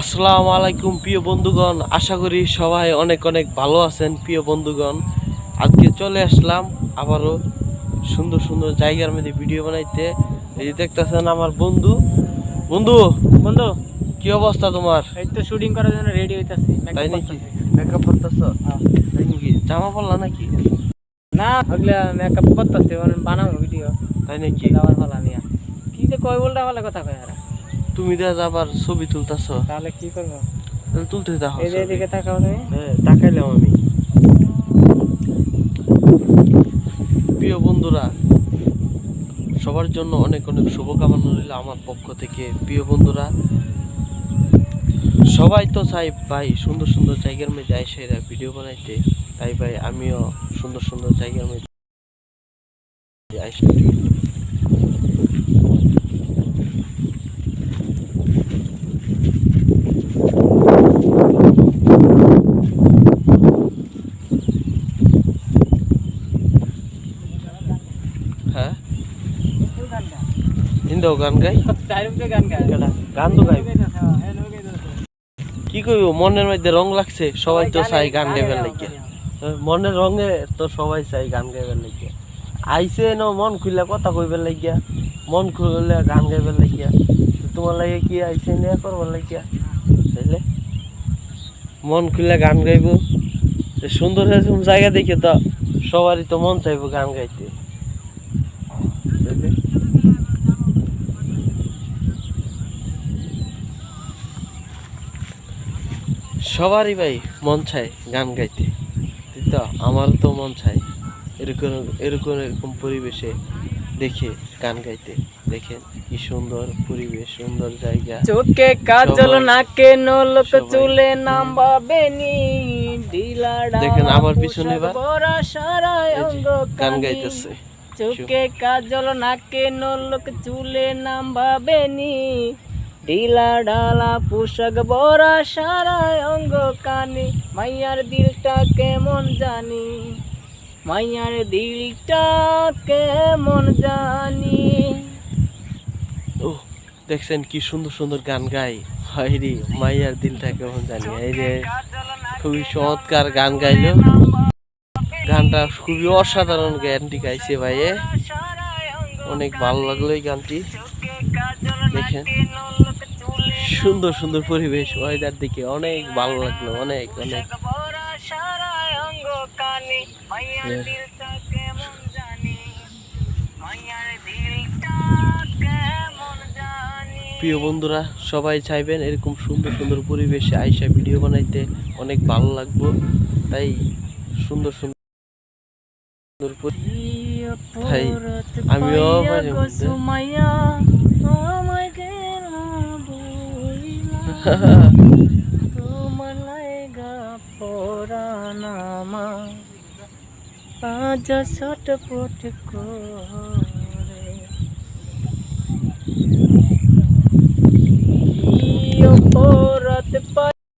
আসসালামু আলাইকুম প্রিয় বন্ধুগণ। আশা করি সবাই অনেক অনেক ভালো আছেন প্রিয় বন্ধুগণ। আজকে চলে আসলাম আবারও সুন্দর সুন্দর জায়গার মধ্যে ভিডিও বানাইতে। এই যে দেখতেছেন আমার বন্ধু। বন্ধু বন্ধু। কি অবস্থা তোমার? এই তো শুটিং করার জন্য রেডি হইতাছি। তাই নাকি? মেকআপ করতেছ? তাই নাকি? জামা পড়লা নাকি? না ওগুলা মেকআপ করতেছি বানাবো ভিডিও তাই নাকি? ফল আমি কি যে কয় বলটা ভালো কথা কয় আর তুমি দেখ আবার ছবি তুলতেছ। তাহলে কি করব? তুলতে দেখো এই এদিকে তাকাও তুমি। হ্যাঁ তাকাইলাম আমি। প্রিয় বন্ধুরা সবার জন্য অনেক অনেক শুভকামনা রইল আমার পক্ষ থেকে। প্রিয় বন্ধুরা সবাই তো চাই ভাই সুন্দর সুন্দর জায়গার মধ্যে যাই সেরা ভিডিও বানাইতে। তাই ভাই আমিও সুন্দর সুন্দর জায়গার মধ্যে আইসা হ্যাঁ হিন্দু গান গাই? গান তো গাই। কি কইব মনের মধ্যে রং লাগছে সবাই তো চাই গান গাইবার লাগে মনের রঙে তো সবাই চাই গান গাইবার লাগে আইছে ন মন খুললে কথা কইবার লাগিয়া মন খুললে গান গাইবার লাগিয়া তোমার লাগে কি আইছে নে করবার লাগিয়া বুঝলে মন খুললে গান গাইব। সুন্দর জায়গা দেখে তো সবারই তো মন চাইব গান গাইতে বুঝলে? সবারই ভাই মন চায় গান গাইতে। তো আমারও তো মন চায় এরকম এরকম এরকম পরিবেশে দেখে গান গাইতে। দেখেন কি সুন্দর পরিবেশ সুন্দর জায়গা। চোখে কাজল নাকে নলক সবাই- চুলে নাম্বা বেনি দেখেন আমার পিছনে গান গাইতেছে। চোখে কাজল নাকে নলক চুলে নাম্বা বেনি ঢিলা ডালা পোশাক বরা সারা অঙ্গ কানে। মাইয়ার দিলটা কেমন জানি? মাইয়ার দিলটা কেমন জানি? দেখছেন কি সুন্দর সুন্দর গান গাই। হাই রে, মাইয়ার দিলটা কেমন জানি? এই যে খুবই চমৎকার গান গাইলো। গানটা খুবই অসাধারণ গানটি গাইছে ভাইয়ে। অনেক ভালো লাগল এই গানটি। দেখেন। সুন্দর সুন্দর পরিবেশ ওয়েদার দিকে অনেক ভালো লাগল অনেক অনেক। প্রিয় বন্ধুরা সবাই চাইবেন এরকম সুন্দর সুন্দর পরিবেশে আইসা ভিডিও বানাইতে অনেক ভালো লাগবো। তাই সুন্দর সুন্দর পরি- ভাই, আমিও মাঝে মধ্যে- আজ ছটপট করে